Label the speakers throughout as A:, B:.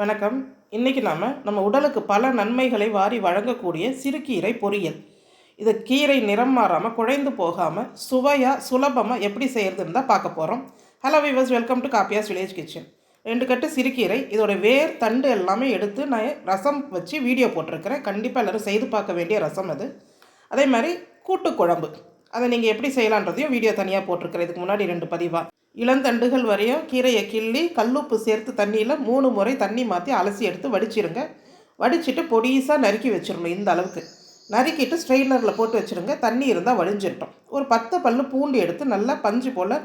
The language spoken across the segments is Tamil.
A: வணக்கம். இன்றைக்கி நாம் நம்ம உடலுக்கு பல நன்மைகளை வாரி வழங்கக்கூடிய சிறுகீரை பொரியல். இது கீரை நிறம் மாறாமல் குழைந்து போகாமல் சுவையாக சுலபமாக எப்படி செய்கிறதுன்னு தான் பார்க்க போகிறோம் hello viewers welcome to Kappiya's village kitchen ரெண்டு கட்டு சிறுகீரை இதோட வேர் தண்டு எல்லாமே எடுத்து நான் ரசம் வச்சு வீடியோ போட்டிருக்கிறேன். கண்டிப்பாக எல்லோரும் செய்து பார்க்க வேண்டிய ரசம் அது. அதே மாதிரி கூட்டு குழம்பு. அதை நீங்கள் எப்படி செய்யலான்றதையும் வீடியோ தனியாக போட்டிருக்கிறேன். இதுக்கு முன்னாடி ரெண்டு பதிவாக இளந்தண்டுகள் வரையும் கீரையை கிள்ளி கல்லுப்பு சேர்த்து தண்ணியில் மூணு முறை தண்ணி மாற்றி அலசி எடுத்து வடிச்சிருங்க. வடிச்சிட்டு பொடிசாக நறுக்கி வச்சிடணும் இந்த அளவுக்கு. நறுக்கிட்டு ஸ்ட்ரெயினரில் போட்டு வச்சுருங்க. தண்ணி இருந்தால் வடிஞ்சிட்டோம் ஒரு பத்து பல்லு பூண்டு எடுத்து நல்லா பஞ்சு போல்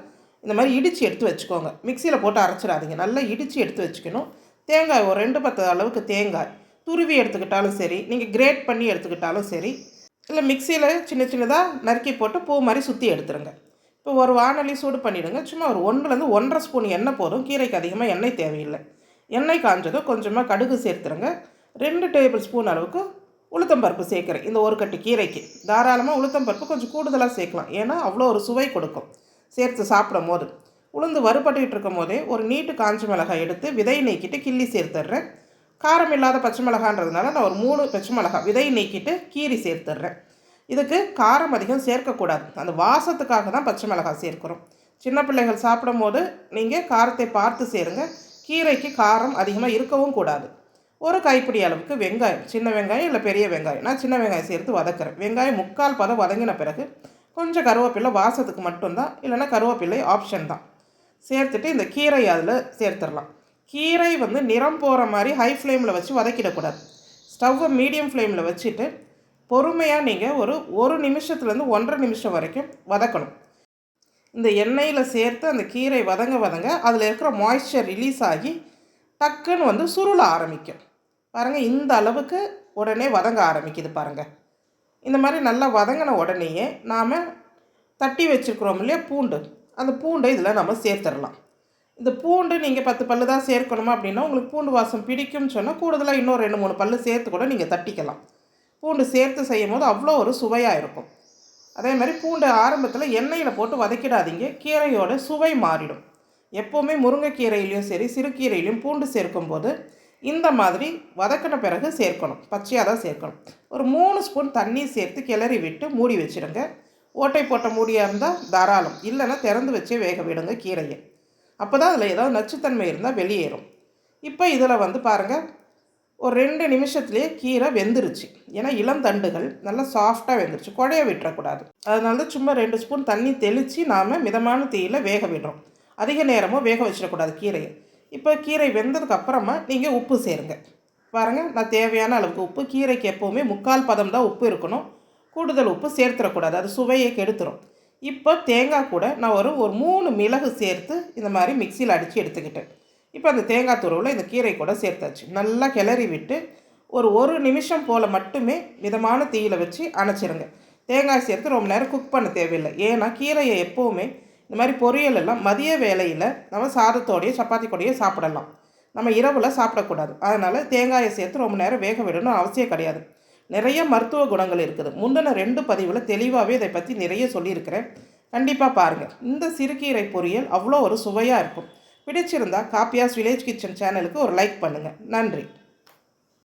A: இந்த மாதிரி இடித்து எடுத்து வச்சுக்கோங்க. மிக்சியில் போட்டு அரைச்சிடாதீங்க. நல்லா இடித்து எடுத்து வச்சுக்கணும். தேங்காய் ஒரு ரெண்டு பத்து அளவுக்கு தேங்காய். துருவி எடுத்துக்கிட்டாலும் சரி நீங்கள் கிரேட் பண்ணி எடுத்துக்கிட்டாலும் சரி இல்லை மிக்சியில் சின்ன சின்னதாக நறுக்கி போட்டு பூ மாதிரி சுற்றி எடுத்துருங்க. இப்போ ஒரு வானொலி சூடு பண்ணிவிடுங்க சும்மா ஒரு ஒன்றுலேருந்து ஒன்றரை ஸ்பூன் எண்ணெய் போதும். கீரைக்கு அதிகமாக எண்ணெய் தேவையில்லை. எண்ணெய் காஞ்சதும் கொஞ்சமாக கடுகு சேர்த்துருங்க. ரெண்டு டேபிள் ஸ்பூன் அளவுக்கு உளுத்தம்பருப்பு சேர்க்குறேன். இந்த ஒரு கட்டு கீரைக்கு. தாராளமாக உளுத்தம்பருப்பு கொஞ்சம் கூடுதலாக சேர்க்கலாம். ஏன்னா அவ்வளோ ஒரு சுவை கொடுக்கும். சேர்த்து சாப்பிடும் போது உளுந்து வறுபட்டுக்கிட்டு இருக்கும் போதே ஒரு நீட்டு காஞ்ச மிளகாய் எடுத்து விதை நீக்கிட்டு கிள்ளி சேர்த்துட்றேன். காரம் இல்லாத பச்சை மிளகான்றதுனால நான் ஒரு மூணு பச்சை மிளகாய் விதை நீக்கிட்டு கீரி சேர்த்துட்றேன். இதுக்கு காரம் அதிகம் சேர்க்கக்கூடாது. அந்த வாசத்துக்காக தான் பச்சை மிளகாய் சேர்க்குறோம். சின்ன பிள்ளைகள் சாப்பிடும் போது நீங்கள் காரத்தை பார்த்து சேருங்க. கீரைக்கு காரம் அதிகமாக இருக்கவும் கூடாது. ஒரு கைப்பிடி அளவுக்கு வெங்காயம் சின்ன வெங்காயம் இல்லை பெரிய வெங்காயம். நான் சின்ன வெங்காயம் சேர்த்து வதக்குறேன். வெங்காயம் முக்கால் பதம் வதங்கின பிறகு கொஞ்சம் கருவேப்பிலை வாசத்துக்கு மட்டும்தான் இல்லைன்னா கருவேப்பிலை ஆப்ஷன் தான். சேர்த்துட்டு இந்த கீரை அதில் சேர்த்துடலாம். கீரை வந்து நிறம் போகிற மாதிரி ஹை ஃப்ளேமில் வச்சு வதக்கிடக்கூடாது. ஸ்டவ்வை மீடியம் ஃப்ளேமில் வச்சுட்டு பொறுமையாக நீங்கள் ஒரு ஒரு நிமிஷத்துலேருந்து ஒன்றரை நிமிஷம் வரைக்கும் வதக்கணும். இந்த எண்ணெயில் சேர்த்து அந்த கீரை வதங்க வதங்க அதில் இருக்கிற மாய்ஸ்சர் ரிலீஸ் ஆகி டக்குன்னு வந்து சுருள ஆரம்பிக்கும். பாருங்கள் இந்த அளவுக்கு உடனே வதங்க ஆரம்பிக்குது பாருங்கள் இந்த மாதிரி நல்லா வதங்கின உடனேயே நாம் தட்டி வச்சுருக்குறோம் இல்லையா பூண்டு. அந்த பூண்டை இதில் நம்ம சேர்த்துடலாம். இந்த பூண்டு நீங்கள் பத்து பல்லு தான் சேர்க்கணுமா அப்படின்னா உங்களுக்கு பூண்டு வாசம் பிடிக்கும்னு சொன்னால் கூடுதலாக இன்னும் ரெண்டு மூணு பல்லு சேர்த்து கூட நீங்கள் தட்டிக்கலாம். பூண்டு சேர்த்து செய்யும் போது அவ்வளோ ஒரு சுவையாக இருக்கும். அதே மாதிரி பூண்டு ஆரம்பத்தில் எண்ணெயில் போட்டு வதக்கிடாதீங்க. கீரையோட சுவை மாறிடும். எப்போவுமே முருங்கைக்கீரையிலையும் சரி சிறுகீரையிலையும் பூண்டு சேர்க்கும்போது இந்த மாதிரி வதக்கின பிறகு சேர்க்கணும். பச்சையாக தான் சேர்க்கணும். ஒரு மூணு ஸ்பூன் தண்ணி சேர்த்து கிளறி விட்டு மூடி வச்சுடுங்க. ஓட்டை போட்ட மூடியாக இருந்தால் தாராளம். இல்லைன்னா திறந்து வச்சே வேக விடுங்க கீரையை. அப்போ தான் அதில் ஏதாவது நச்சுத்தன்மை இருந்தால் வெளியேறும். இப்போ இதில் வந்து பாருங்கள் ஒரு ரெண்டு நிமிஷத்துலேயே கீரை வெந்துருச்சு. ஏன்னா இளம் தண்டுகள் நல்லா சாஃப்டாக வெந்துருச்சு. குழைய விட்டுறக்கூடாது. அதனால தான் சும்மா ரெண்டு ஸ்பூன் தண்ணி தெளித்து நாம் மிதமான தீயில் வேக விடுறோம். அதிக நேரமும் வேக வச்சிடக்கூடாது கீரையை. இப்போ கீரை வெந்ததுக்கப்புறமா நீங்கள் உப்பு சேருங்க. பாருங்கள் நான் தேவையான அளவுக்கு உப்பு. கீரைக்கு எப்போவுமே முக்கால் பதம் தான் உப்பு இருக்கணும். கூடுதல் உப்பு சேர்த்துடக்கூடாது அது சுவையை கெடுத்துரும். இப்போ தேங்காய் கூட நான் ஒரு ஒரு மூணு மிளகு சேர்த்து இந்த மாதிரி மிக்சியில் அடித்து எடுத்துக்கிட்டேன். இப்போ அந்த தேங்காய் துருவில் இந்த கீரை கூட சேர்த்தாச்சு. நல்லா கிளறி விட்டு ஒரு ஒரு நிமிஷம் போல் மட்டுமே மிதமான தீயில் வச்சு அணைச்சிருங்க. தேங்காய் சேர்த்து ரொம்ப நேரம் குக் பண்ண தேவையில்லை. ஏன்னா கீரையை எப்போவுமே இந்த மாதிரி பொரியல் எல்லாம் மதிய வேலையில் நம்ம சாதத்தோடையோ சப்பாத்தி கூடயோ சாப்பிடலாம். நம்ம இரவில் சாப்பிடக்கூடாது. அதனால் தேங்காயை சேர்த்து ரொம்ப நேரம் வேக விடணும் அவசியம் கிடையாது. நிறைய மருத்துவ குணங்கள் இருக்குது. முந்தின ரெண்டு பதிவில் தெளிவாகவே இதை பற்றி நிறைய சொல்லியிருக்கிறேன். கண்டிப்பாக பாருங்கள் இந்த சிறுகீரை பொரியல் அவ்வளோ ஒரு சுவையாக இருக்கும். பிடிச்சிருந்தா காப்பியாஸ் வில்லேஜ் கிச்சன் சேனலுக்கு ஒரு லைக் பண்ணுங்கள் நன்றி.